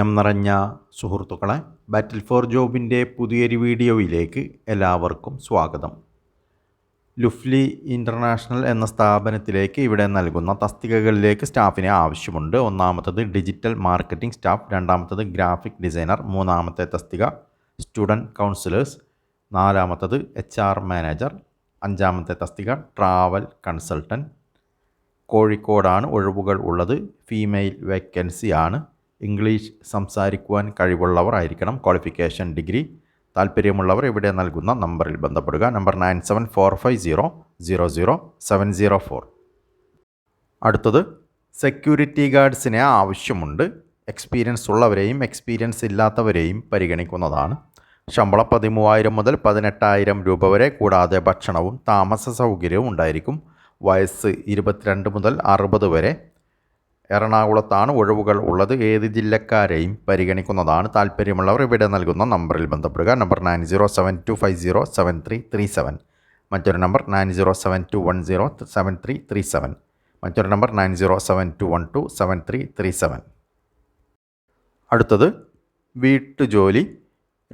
പ്രിയം നിറഞ്ഞ സുഹൃത്തുക്കളെ ബാറ്റിൽ ഫോർ ജോബിന്റെ പുതിയൊരു വീഡിയോയിലേക്ക് എല്ലാവർക്കും സ്വാഗതം. ലുഫ്ലി ഇന്റർനാഷണൽ എന്ന സ്ഥാപനത്തിലേക്ക് ഇവിടെ നൽകുന്ന തസ്തികകളിലേക്ക് സ്റ്റാഫിനെ ആവശ്യമുണ്ട്. ഒന്നാമത്തത് ഡിജിറ്റൽ മാർക്കറ്റിംഗ് സ്റ്റാഫ് രണ്ടാമത്തത് ഗ്രാഫിക് ഡിസൈനർ മൂന്നാമത്തെ തസ്തിക സ്റ്റുഡന്റ് കൗൺസിലേഴ്സ് നാലാമത്തത് എച്ച് ആർ മാനേജർ അഞ്ചാമത്തെ തസ്തിക ട്രാവൽ കൺസൾട്ടന്റ് കോഴിക്കോടാണ് ഒഴിവുകൾ ഉള്ളത്. ഫീമെയിൽ വേക്കൻസി ആണ്. ഇംഗ്ലീഷ് സംസാരിക്കുവാൻ കഴിവുള്ളവർ ആയിരിക്കണം. ക്വാളിഫിക്കേഷൻ ഡിഗ്രി താല്പര്യമുള്ളവർ ഇവിടെ നൽകുന്ന നമ്പറിൽ ബന്ധപ്പെടുക. Number nine seven four five zero zero zero seven zero four. അടുത്തത് സെക്യൂരിറ്റി ഗാർഡ്സിനെ ആവശ്യമുണ്ട്. എക്സ്പീരിയൻസ് ഉള്ളവരെയും എക്സ്പീരിയൻസ് ഇല്ലാത്തവരെയും പരിഗണിക്കുന്നതാണ്. ശമ്പളം പതിമൂവായിരം മുതൽ പതിനെട്ടായിരം രൂപ വരെ കൂടാതെ ഭക്ഷണവും താമസ സൗകര്യവും ഉണ്ടായിരിക്കും. വയസ്സ് ഇരുപത്തിരണ്ട് മുതൽ അറുപത് വരെ എറണാകുളത്താണ് ഒഴിവുകൾ ഉള്ളത്. ഏത് ജില്ലക്കാരെയും പരിഗണിക്കുന്നതാണ് താല്പര്യമുള്ളവർ. ഇവിടെ നൽകുന്ന നമ്പറിൽ ബന്ധപ്പെടുക. Number nine zero seven two five zero seven three three seven. മറ്റൊരു number nine zero seven two one zero seven three three seven. മറ്റൊരു number nine zero seven two one two seven three three seven. അടുത്തത് വീട്ടുജോലി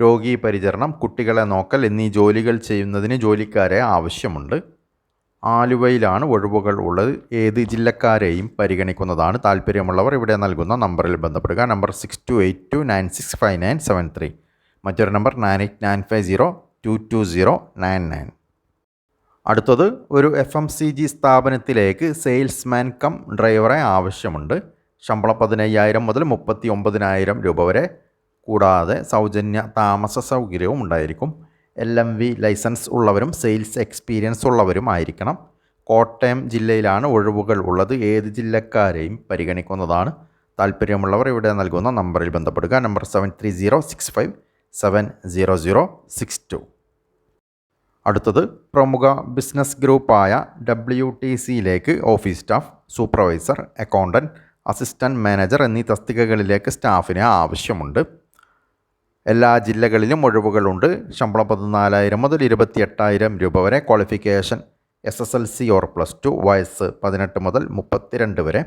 രോഗീ പരിചരണം കുട്ടികളെ നോക്കൽ എന്നീ ജോലികൾ ചെയ്യുന്നതിന് ജോലിക്കാരെ ആവശ്യമുണ്ട്. ആലുവയിലാണ് ഒഴിവുകൾ ഉള്ളത്. ഏത് ജില്ലക്കാരെയും പരിഗണിക്കുന്നതാണ് താല്പര്യമുള്ളവർ. ഇവിടെ നൽകുന്ന നമ്പറിൽ ബന്ധപ്പെടുക. Number six two eight two nine six five nine seven three മറ്റൊരു number nine eight nine five zero two two zero nine nine അടുത്തത് ഒരു എഫ് എം സി ജി സ്ഥാപനത്തിലേക്ക് സെയിൽസ്മാൻ കം ഡ്രൈവറെ ആവശ്യമുണ്ട്. ശമ്പളം പതിനയ്യായിരം മുതൽ മുപ്പത്തി ഒമ്പതിനായിരം രൂപ വരെ. കൂടാതെ സൗജന്യ താമസ സൗകര്യവും ഉണ്ടായിരിക്കും. എൽ എം വി ലൈസൻസ് ഉള്ളവരും സെയിൽസ് എക്സ്പീരിയൻസ് ഉള്ളവരും ആയിരിക്കണം. കോട്ടയം ജില്ലയിലാണ് ഒഴിവുകൾ ഉള്ളത്. ഏത് ജില്ലക്കാരെയും പരിഗണിക്കുന്നതാണ്. താല്പര്യമുള്ളവർ ഇവിടെ നൽകുന്ന നമ്പറിൽ ബന്ധപ്പെടുക. Number seven three zero six five seven zero zero six two അടുത്തത് പ്രമുഖ ബിസിനസ് ഗ്രൂപ്പായ ഡബ്ല്യു ടി സിയിലേക്ക് office staff supervisor accountant assistant manager എന്നീ തസ്തികകളിലേക്ക് സ്റ്റാഫിനെ ആവശ്യമുണ്ട്. എല്ലാ ജില്ലകളിലും ഒഴിവുകളുണ്ട്. ശമ്പളം പതിനാലായിരം മുതൽ ഇരുപത്തി എട്ടായിരം രൂപ വരെ qualification. S S L C or plus two വയസ്സ് പതിനെട്ട് മുതൽ മുപ്പത്തിരണ്ട് വരെ.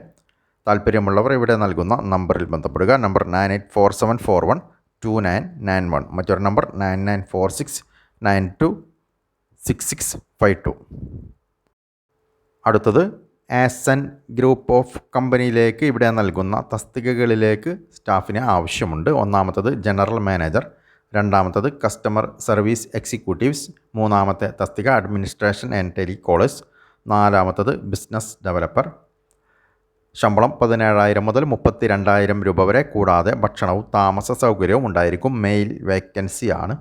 താല്പര്യമുള്ളവർ ഇവിടെ നൽകുന്ന നമ്പറിൽ ബന്ധപ്പെടുക. Number nine eight four seven four one two nine nine one. മറ്റൊരു number nine nine four six nine two six six five two. അടുത്തത് ആസൻ ഗ്രൂപ്പ് ഓഫ് കമ്പനിയിലേക്ക് ഇവിടെ നൽകുന്ന തസ്തികകളിലേക്ക് സ്റ്റാഫിന് ആവശ്യമുണ്ട്. ഒന്നാമത്തത് ജനറൽ മാനേജർ രണ്ടാമത്തത് കസ്റ്റമർ സർവീസ് എക്സിക്യൂട്ടീവ്സ് മൂന്നാമത്തെ തസ്തിക അഡ്മിനിസ്ട്രേഷൻ ആൻഡ് ടെലികോളേഴ്സ് നാലാമത്തത് ബിസിനസ് ഡെവലപ്പർ. ശമ്പളം പതിനേഴായിരം മുതൽ മുപ്പത്തി രണ്ടായിരം രൂപ വരെ കൂടാതെ ഭക്ഷണവും താമസ സൗകര്യവും ഉണ്ടായിരിക്കും. മെയിൽ വേക്കൻസിയാണ്.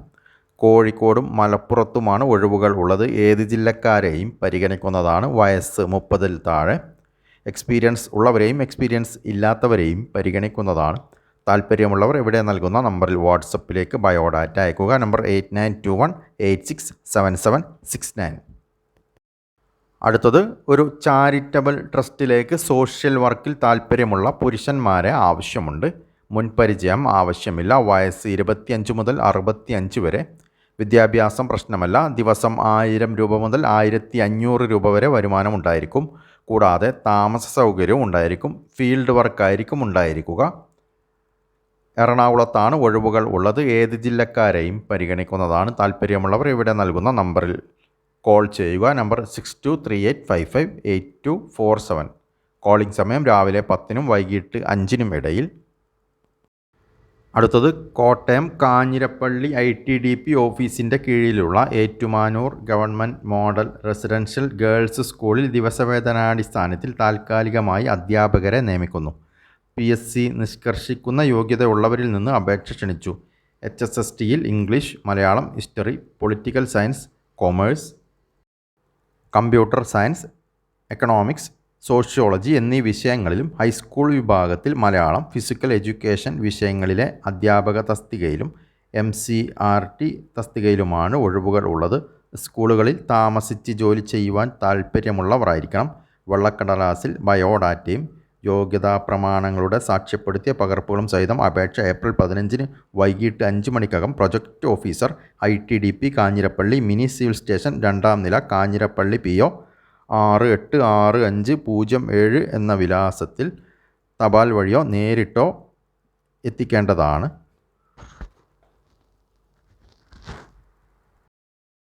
കോഴിക്കോടും മലപ്പുറത്തുമാണ് ഒഴിവുകൾ ഉള്ളത്. ഏത് ജില്ലക്കാരെയും പരിഗണിക്കുന്നതാണ്. വയസ്സ് മുപ്പതിൽ താഴെ. എക്സ്പീരിയൻസ് ഉള്ളവരെയും എക്സ്പീരിയൻസ് ഇല്ലാത്തവരെയും പരിഗണിക്കുന്നതാണ്. താല്പര്യമുള്ളവർ ഇവിടെ നൽകുന്ന നമ്പറിൽ വാട്സപ്പിലേക്ക് ബയോഡാറ്റ അയക്കുക. Number eight nine two one eight six seven seven six nine. അടുത്തത് ഒരു ചാരിറ്റബിൾ ട്രസ്റ്റിലേക്ക് സോഷ്യൽ വർക്കിൽ താല്പര്യമുള്ള പുരുഷന്മാരെ ആവശ്യമുണ്ട്. മുൻപരിചയം ആവശ്യമില്ല. വയസ്സ് ഇരുപത്തിയഞ്ച് മുതൽ അറുപത്തിയഞ്ച് വരെ. വിദ്യാഭ്യാസം പ്രശ്നമല്ല. ദിവസം ആയിരം രൂപ മുതൽ ആയിരത്തി അഞ്ഞൂറ് രൂപ വരെ വരുമാനം ഉണ്ടായിരിക്കും. കൂടാതെ താമസ സൗകര്യവും ഉണ്ടായിരിക്കും. ഫീൽഡ് വർക്കായിരിക്കും ഉണ്ടായിരിക്കുക. എറണാകുളത്താണ് ഒഴിവുകൾ ഉള്ളത്. ഏത് ജില്ലക്കാരെയും പരിഗണിക്കുന്നതാണ്. താല്പര്യമുള്ളവർ ഇവിടെ നൽകുന്ന നമ്പറിൽ കോൾ ചെയ്യുക. Number six two three eight five five eight two four seven. Calling സമയം രാവിലെ പത്തിനും വൈകിട്ട് അഞ്ചിനും ഇടയിൽ. അടുത്തത് Kottayam Kanjirappally I T D P ഓഫീസിന്റെ കീഴിലുള്ള Ettumanoor government model residential girls സ്കൂളിൽ ദിവസവേതനാടിസ്ഥാനത്തിൽ താൽക്കാലികമായി അധ്യാപകരെ നിയമിക്കുന്നു. പി എസ് സി നിഷ്കർഷിക്കുന്ന യോഗ്യതയുള്ളവരിൽ നിന്ന് അപേക്ഷ ക്ഷണിച്ചു. എച്ച് എസ് എസ് ടിയിൽ English Malayalam history political science commerce computer science economics sociology എന്നീ വിഷയങ്ങളിലും ഹൈസ്കൂൾ വിഭാഗത്തിൽ മലയാളം ഫിസിക്കൽ എഡ്യൂക്കേഷൻ വിഷയങ്ങളിലെ അധ്യാപക തസ്തികയിലും എം സി ആർ ടി തസ്തികയിലുമാണ് ഒഴിവുകൾ ഉള്ളത്. സ്കൂളുകളിൽ താമസിച്ച് ജോലി ചെയ്യുവാൻ താൽപ്പര്യമുള്ളവരായിരിക്കണം. വെള്ളക്കടലാസിൽ ബയോഡാറ്റയും യോഗ്യതാ പ്രമാണങ്ങളുടെ സാക്ഷ്യപ്പെടുത്തിയ പകർപ്പുകളും സഹിതം അപേക്ഷ ഏപ്രിൽ പതിനഞ്ചിന് വൈകിട്ട് അഞ്ച് മണിക്കകം project officer I T D P Kanjirappally mini civil station രണ്ടാം നില കാഞ്ഞിരപ്പള്ളി പി ഒ ആറ് എട്ട് ആറ് അഞ്ച് പൂജ്യം ഏഴ് എന്ന വിലാസത്തിൽ തപാൽ വഴിയോ നേരിട്ടോ എത്തിക്കേണ്ടതാണ്.